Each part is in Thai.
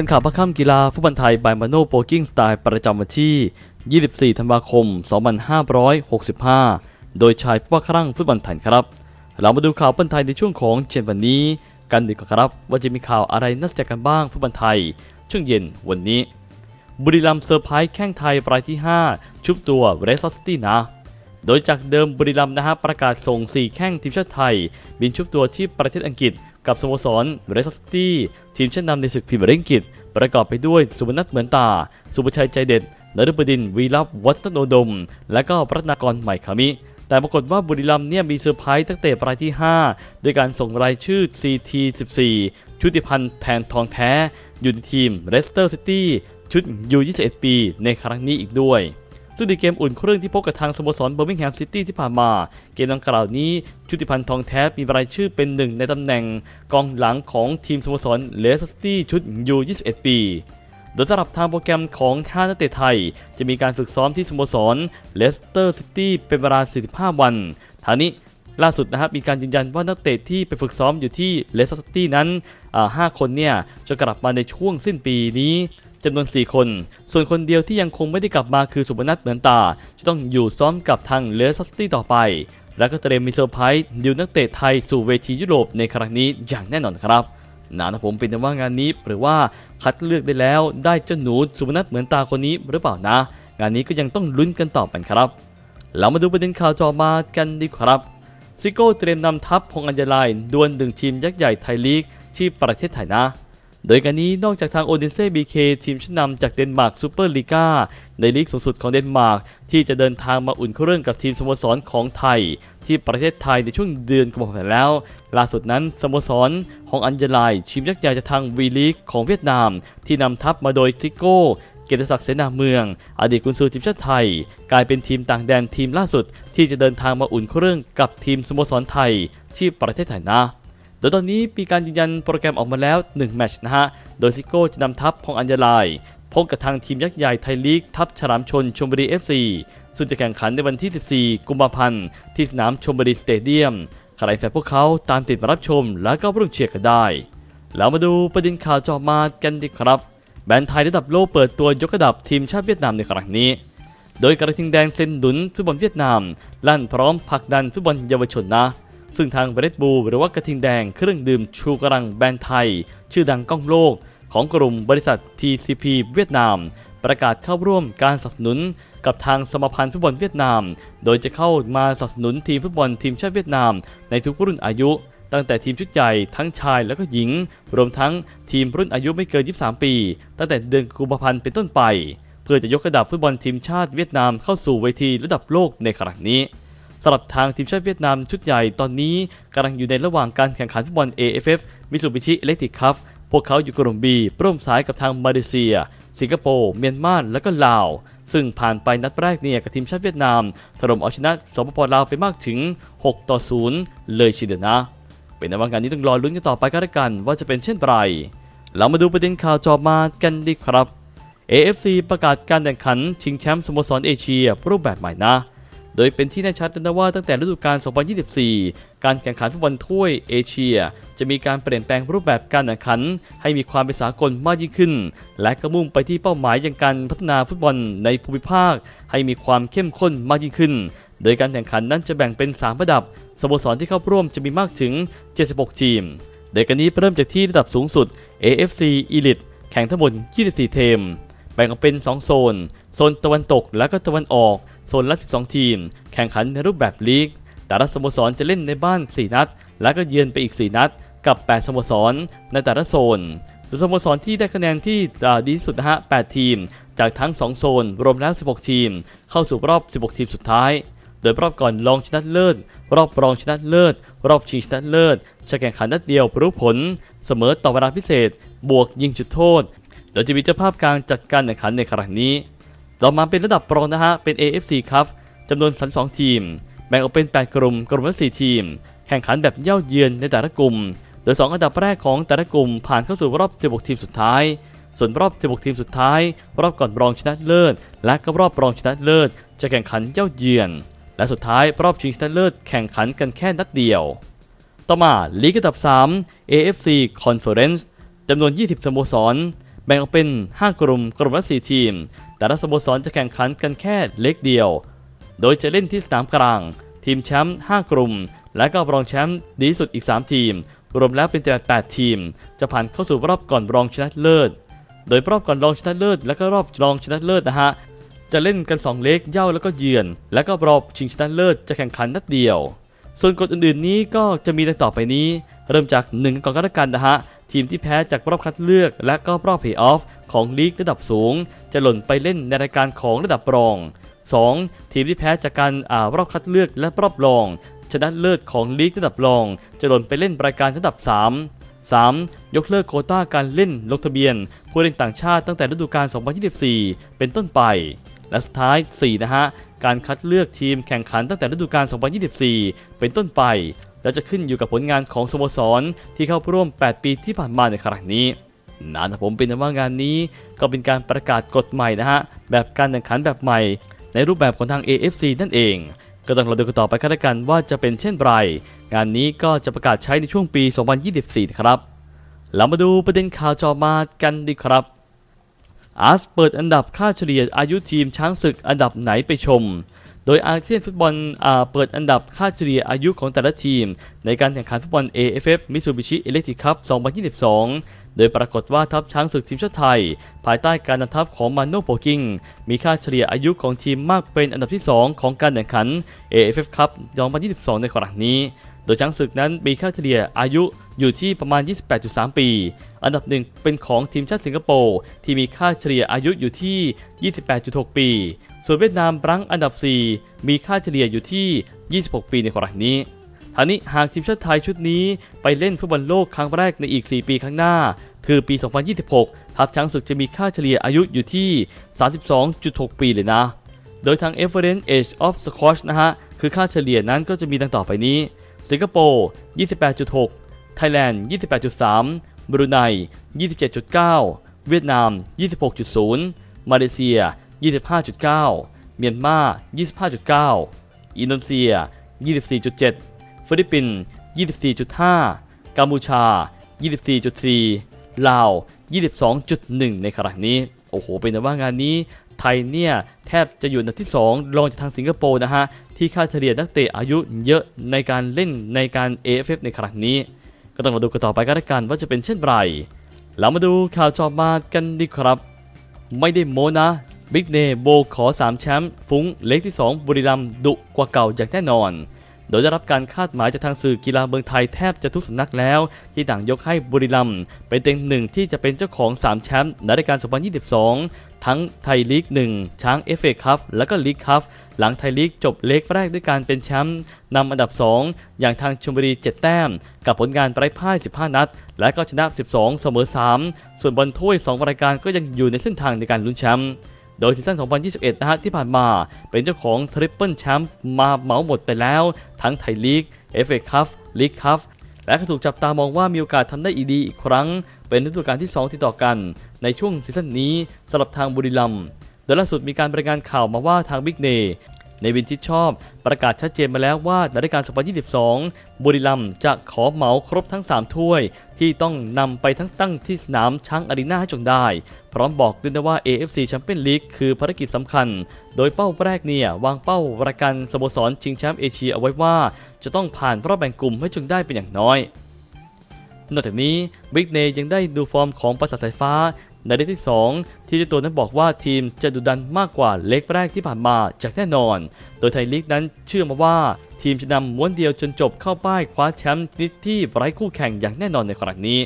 ทันข่าวพระค่ำกีฬาฟุตบอลไทยบายมาโนโปกิ้งสไตล์ประจำวันที่ 24 ธันวาคม 2565 โดยชายผู้ว่าครั่งฟุตบอลไทยครับ เรามาดูข่าวฟุตบอลไทยในช่วงของเช้นวันนี้ กันดีกว่าครับว่าจะมีข่าวอะไรน่าสนใจกันบ้างฟุตบอลไทย ช่วงเย็นวันนี้ บุรีรัมย์เซอร์ไพรส์แข้งไทยรายที่ 5 ชุบตัวเรสซิตี้นะ โดยจากเดิมบุรีรัมย์นะฮะประกาศส่ง 4 แข้งทีมชาติไทย บินชุบตัวที่ประเทศอังกฤษกับสโมสรเรสซิตี้ทีมชั้นนำในศึกพรีเมียร์ลีกอังกฤษ ประกอบไปด้วยสุวรรณัฐเหมือนตา สุภชัยใจเด็ดนฤบดินวีรับวัฒนโนดม และก็รัตนากรใหม่ขามิแต่ปรากฏว่าบุรีรัมย์เนี่ยมีเซอร์ไพรส์ตั้งแต่รายที่ 5 ด้วยการส่งรายชื่อ CT14 ชุติพันธ์แทนทองแท้ อยู่ในทีมเลสเตอร์ซิตี้ชุด U21 ปี ในครั้งนี้อีกด้วย ซึ่งในเกมอุ่นเครื่องที่พบกับทางสโมสรเบอร์มิงแฮมซิตี้ที่ผ่านมา เกมดังกล่าวนี้ชุติพันธ์ทองแท้มีรายชื่อเป็นหนึ่งในตำแหน่งกองหลังของทีมสโมสรเลสเตอร์ซิตี้ชุด U21 ปีโดยสำหรับทางโปรแกรมของท่านักเตะไทย จะมีการฝึกซ้อมที่สโมสรเลสเตอร์ซิตี้เป็นเวลา 45 วันทางนี้ล่าสุดนะครับมีการยืนยันว่านักเตะที่ไปฝึกซ้อมอยู่ที่เลสเตอร์ซิตี้นั้นอ่าห้าคนเนี่ยจะกลับมาในช่วงสิ้นปีนี้ จำนวน 4 คน ส่วนคนเดียวที่ยังคงไม่ได้กลับมาคือสุพนัทเหมือนตา จะต้องอยู่ซ้อมกับทางเลสเตอร์ซิตี้ต่อไป แล้วก็เตรียมมีเซอร์ไพรส์ดิวนักเตะไทยสู่เวทียุโรปในครั้งนี้อย่างแน่นอนครับนะนะผมเป็นแต่ว่างานนี้หรือว่าคัดเลือกได้แล้วได้เจ้าหนูสุพนัทเหมือนตาคนนี้หรือเปล่านะ งานนี้ก็ยังต้องลุ้นกันต่อไปครับ เรามาดูประเด็นข่าวจอมากันดีครับซิโก้เตรียมนำทัพพงอัญญาลายดวลดึงทีมยักษ์ใหญ่ไทยลีกที่ประเทศไทยนะ โดยการนี้นอกจากทางโอเดนเซ่บีเคทีมชั้นนำจากเดนมาร์กซูเปอร์ลีกาในลีกสูงสุดของเดนมาร์กที่จะเดินทางมาอุ่นเครื่องกับทีมสโมสรของไทย ที่ประเทศไทยในช่วงเดือนกุมภาพันธ์แล้ว ล่าสุดนั้นสโมสรของอัญญาลายทีมยักษ์ใหญ่จากทางวีลีกของเวียดนาม ที่นำทัพมาโดยซิโก้ เกียรติศักดิ์เสนาเมือง อดีตกุนซือทีมชาติไทย กลายเป็นทีมต่างแดนทีมล่าสุด ที่จะเดินทางมาอุ่นเครื่องกับทีมสโมสรไทย ที่ประเทศไทยนะ โดยตอนนี้มีการยืนยันโปรแกรมออกมาแล้ว 1 แมตช์นะฮะ โดยซิโก้จะนำทัพของอัญญาลายพบกับทางทีมยักษ์ใหญ่ไทยลีก ทัพฉลามชนชมบุรี FC ซึ่งจะแข่งขันในวันที่ 14 กุมภาพันธ์ ที่สนามชมบุรีสเตเดียม ใครแฟนพวกเขาตามติดมารับชมแล้วก็ร่วมเชียร์กันได้ แล้วมาดูประเด็นข่าวจอมากันดีครับ แบรนด์ไทยระดับโลกเปิดตัวยกระดับทีมชาติเวียดนามในครั้งนี้ โดยกระทิงแดงเซ็นหนุนฟุตบอลเวียดนามลั่นพร้อมผลักดันฟุตบอลเยาวชนนะ ซึ่งทางเรดบูหรือว่ากระทิงแดงเครื่องดื่มชูกำลังแบรนด์ไทย ชื่อดังก้องโลก ของกลุ่มบริษัท TCP เวียดนาม ประกาศเข้าร่วมการสนับสนุนกับทางสมาพันธ์ฟุตบอลเวียดนาม โดยจะเข้ามาสนับสนุนทีมฟุตบอลทีมชาติเวียดนาม ในทุกรุ่นอายุ ตั้งแต่ทีมชุดใหญ่ทั้งชายและก็หญิง รวมทั้งทีมรุ่นอายุไม่เกิน 23 ปี ตั้งแต่เดือนกุมภาพันธ์เป็นต้นไป เพื่อจะยกระดับฟุตบอลทีมชาติเวียดนามเข้าสู่เวทีระดับโลกในครั้งนี้ สำหรับทางทีมชาติเวียดนามชุดใหญ่ตอนนี้กำลังอยู่ในระหว่างการแข่งขันฟุตบอล AFF Mitsubishi Electric Cup พวกเขาอยู่กลุ่ม B ร่วมสายกับทางมาเลเซีย สิงคโปร์เมียนมาและก็ลาว ซึ่งผ่านไปนัดแรกเนี่ยกับทีมชาติเวียดนามถล่มเอาชนะสปปลาวไปมากถึง 6 ต่อ 0 เลยทีเดนะ เป็นในว่างานนี้ต้องรอลุ้นกันต่อไปก็แล้วกัน ว่าจะเป็นเช่นไรเรามาดูประเด็นข่าวจอมากันดีครับ AFC ประกาศการแข่งขันชิงแชมป์สโมสรเอเชียรูปแบบใหม่นะ โดยเป็นที่แน่ชัดนะว่าตั้งแต่ฤดูกาล 2024 การแข่งขันฟุตบอลถ้วยเอเชีย จะมีการเปลี่ยนแปลงรูปแบบการแข่งขัน ให้มีความเป็นสากลมากยิ่งขึ้น และก็มุ่งไปที่เป้าหมายอย่างการพัฒนาฟุตบอลในภูมิภาค ให้มีความเข้มข้นมากยิ่งขึ้น โดยการแข่งขันนั้นจะแบ่งเป็น 3 ระดับสโมสรที่เข้าร่วมจะมีมากถึง 76 ทีมโดยการนี้เริ่มจากที่ระดับสูงสุด AFC Elite แข่งทั้งหมด 24 เทม แบ่งออกเป็น 2 โซน โซนตะวันตกและก็ตะวันออก โซนละ 12 ทีม แข่งขันในรูปแบบลีก แต่ละสโมสรจะเล่นในบ้าน 4 นัด และก็เยือนไปอีก 4 นัด กับ 8 สโมสรในแต่ละโซนโดยสโมสรที่ได้คะแนนที่ดีที่สุดนะฮะ 8 ทีม จากทั้ง 2 โซน รวมแล้ว 16 ทีม เข้าสู่รอบ 16 ทีมสุดท้าย โดยรอบก่อนรองชนะเลิศ รอบรองชนะเลิศ รอบชิงชนะเลิศ จะแข่งขันนัดเดียวรู้ผล เสมอต่อเวลาพิเศษ บวกยิงจุดโทษ โดยจะมีเจ้าภาพการจัดการแข่งขันในครั้งนี้ ต่อมาเป็นระดับรองนะฮะ เป็น AFC ครับจำนวน 32 ทีม แบ่งออกเป็น 8 กลุ่ม กลุ่มละ 4 ทีม แข่งขันแบบเย่าเยือนในแต่ละกลุ่ม โดย 2 อันดับแรกของแต่ละกลุ่มผ่านเข้าสู่รอบ 16 ทีมสุดท้าย ส่วนรอบ 16 ทีมสุดท้าย รอบก่อนรองชนะเลิศ และก็รอบรองชนะเลิศ จะแข่งขันเย่าเยือน และสุดท้ายรอบชิงชนะเลิศแข่งขันกันแค่นัดเดียว ต่อมาลีกอันดับ 3 AFC Conference จำนวน 20 สโมสร แบ่งออกเป็น 5 กลุ่ม กลุ่มละ 4 ทีม แต่ละสโมสรจะแข่งขันกันแค่เล็กเดียว โดยจะเล่นที่สนามกลาง ทีมแชมป์5กลุ่ม และก็รองแชมป์ดีสุดอีก 3 ทีม รวมแล้วเป็นแต่8ทีม จะผ่านเข้าสู่รอบก่อนรองชนะเลิศ โดยรอบก่อนรองชนะเลิศและก็รอบรองชนะเลิศนะฮะจะเล่นกัน 2 เล็กเย้าแล้วก็เยือน และก็รอบชิงชนะเลิศจะแข่งขันนัดเดียว ส่วนกฎอื่นๆนี้ก็จะมีดังต่อไปนี้ เริ่มจาก1ก่อนกันนะฮะทีมที่แพ้จากรอบคัดเลือก และก็รอบเพลย์ออฟ ของลีกระดับสูง จะหล่นไปเล่นในรายการของระดับรอง 2. ทีมที่แพ้จากการอ่ารอบคัดเลือกและรอบรอง ชนะเลิศของลีกระดับรอง จะหล่นไปเล่นรายการระดับ 3 3. ยกเลิกโควต้าการเล่นลงทะเบียน ผู้เล่นต่างชาติตั้งแต่ฤดูกาล 2024 เป็นต้นไป และสุดท้าย 4 นะฮะ การคัดเลือกทีมแข่งขันตั้งแต่ฤดูกาล 2024 เป็นต้นไป และจะขึ้นอยู่กับผลงานของสโมสรที่เข้าร่วม 8 ปีที่ผ่านมาในครั้งนี้ นะผมเป็นว่างานนี้ก็เป็นการประกาศกฎใหม่นะฮะแบบการแข่งขันแบบใหม่ ในรูปแบบของทาง AFC นั่นเอง ก็ต้องรอดูกันต่อไปกันล้วกันว่าจะเป็นเช่นไร งานนี้ก็จะประกาศใช้ในช่วงปี 2024นะครับ เรามาดูประเด็นข่าวจอมากันดีครับอาร์สเปิดอันดับค่าเฉลี่ยอายุทีมช้างศึกอันดับไหนไปชม โดยอาเซียนฟุตบอลเปิดอันดับค่าเฉลี่ยอายุของแต่ละทีม ในการแข่งขันฟุตบอล AFF Mitsubishi Electric Cup 2022 โดยปรากฏว่าทัพช้างศึกทีมชาติไทย ภายใต้การนำทัพของมาโนโปกิงมีค่าเฉลี่ยอายุของทีมมากเป็นอันดับที่ 2 ของการแข่งขัน AFF Cup 2022 ในครั้งนี้ โดยช้างศึกนั้นมีค่าเฉลี่ยอายุอยู่ที่ประมาณ 28.3 ปี อันดับหนึ่งเป็นของทีมชาติสิงคโปร์ที่มีค่าเฉลี่ยอายุอยู่ที่ 28.6 ปี ส่วนเวียดนามรั้งอันดับ 4 มีค่าเฉลี่ยอยู่ที่ 26 ปีในครั้งนี้ทางนี้หากทีมชาติไทยชุดนี้ไปเล่นฟุตบอลโลกครั้งแรกในอีก 4 ปีข้างหน้า คือปี 2026 ทัพช้างศึกจะมีค่าเฉลี่ยอายุอยู่ที่ 32.6 ปีเลยนะ โดยทาง e v e r e n Age of Squash นะฮะ คือค่าเฉลี่ยนั้นก็จะมีดังต่อไปนี้ สิงคโปร์ 28.6 ไทยแลนด์ 28.3 บรูไน 27.9 เวียดนาม 26.0 มาเลเซีย 25.9 เมียนมา 25.9 อินโดนีเซีย 24.7 ฟิลิปปินส์ 24.5 กัมพูชา 24.4 ลาว 22.1 ในครั้งนี้ โอ้โห เป็นแต่ว่างานนี้ ไทยเนี่ยแทบจะอยู่อันดับที่ 2 รองจากทางสิงคโปร์นะฮะ ที่ค่าเฉลี่ยนักเตะอายุเยอะในการเล่นในการ AFF ในครั้งนี้ ก็ต้องมาดูกันต่อไปกันละกันว่าจะเป็นเช่นไรเรามาดูข่าวจอมากันดีครับ ไม่ได้โมนะบิ๊กเนโบขอ 3 แชมป์ฟุ้งเล็กที่ 2 บุรีรัมดุกว่าเก่าอย่างแน่นอน โดยได้รับการคาดหมายจากทางสื่อกีฬาเมืองไทยแทบจะทุกสำนักแล้ว ที่ต่างยกให้บุรีรัมเป็นเต็งหนึ่งที่จะเป็นเจ้าของ 3 แชมป์ในรายการ 2022 ทั้งไทยลีก 1 ช้างเอฟเอคัพและก็ลีกคัพหลังไทยลีกจบเล็กแรกด้วยการเป็นแชมป์นำอันดับ 2 อย่างทางชลบุรี 7 แต้ม กับผลงานไร้พ่าย 15 นัด และก็ชนะ 12 เสมอ 3 ส่วนบอลถ้วย 2 รายการก็ยังอยู่ในเส้นทางในการลุ้นแชมป์โดยซีซั่น 2021 นะฮะที่ผ่านมาเป็นเจ้าของทริปเปิลแชมป์มาเหมาหมดไปแล้ว ทั้งไทยลีก FA คัพลีกคัพ และถูกจับตามองว่ามีโอกาสทำได้อีดีอีกครั้ง เป็นฤดูกาลที่ 2 ติดต่อกัน ในช่วงซีซั่นนี้สำหรับทางบุรีรัมย์โดยล่าสุดมีการรายงานข่าวมาว่าทางบิ๊กเนในวินที่ชอบประกาศชัดเจนมาแล้วว่าในรายการ 2022 บุรีรัมย์จะขอเหมาครบทั้ง 3 ถ้วย ที่ต้องนำไปทั้งตั้งที่สนามช้างอารีนาให้จงได้ พร้อมบอกด้วยนะว่า AFC Champions League คือภารกิจสำคัญ โดยเป้าแรกเนี่ย วางเป้ารายการสโมสรชิงแชมป์เอเชียเอาไว้ว่า จะต้องผ่านรอบแบ่งกลุ่มให้จงได้เป็นอย่างน้อย นอกจากนี้บิ๊กเนยังได้ดูฟอร์มของประสาทสายฟ้าในเล็กที่ 2 ที่เจ้าตัวนั้นบอกว่าทีมจะดุดันมากกว่าเล็กแรกที่ผ่านมาจากแน่นอน โดยไทยลีกนั้นเชื่อมาว่าทีมจะนำม้วนเดียวจนจบเข้าป้ายคว้าแชมป์ชนิดที่ไร้คู่แข่งอย่างแน่นอนในครั้งนี้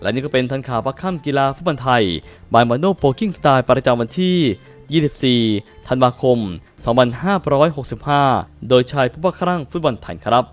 และนี่ก็เป็นทันข่าวพักค่ำกีฬาฟุตบอลไทย บายมาโนโปกิ้งสไตล์ประจำวันที่ 24 ธันวาคม 2565 โดยชายผู้บังคับฟุตบอลไทยครับ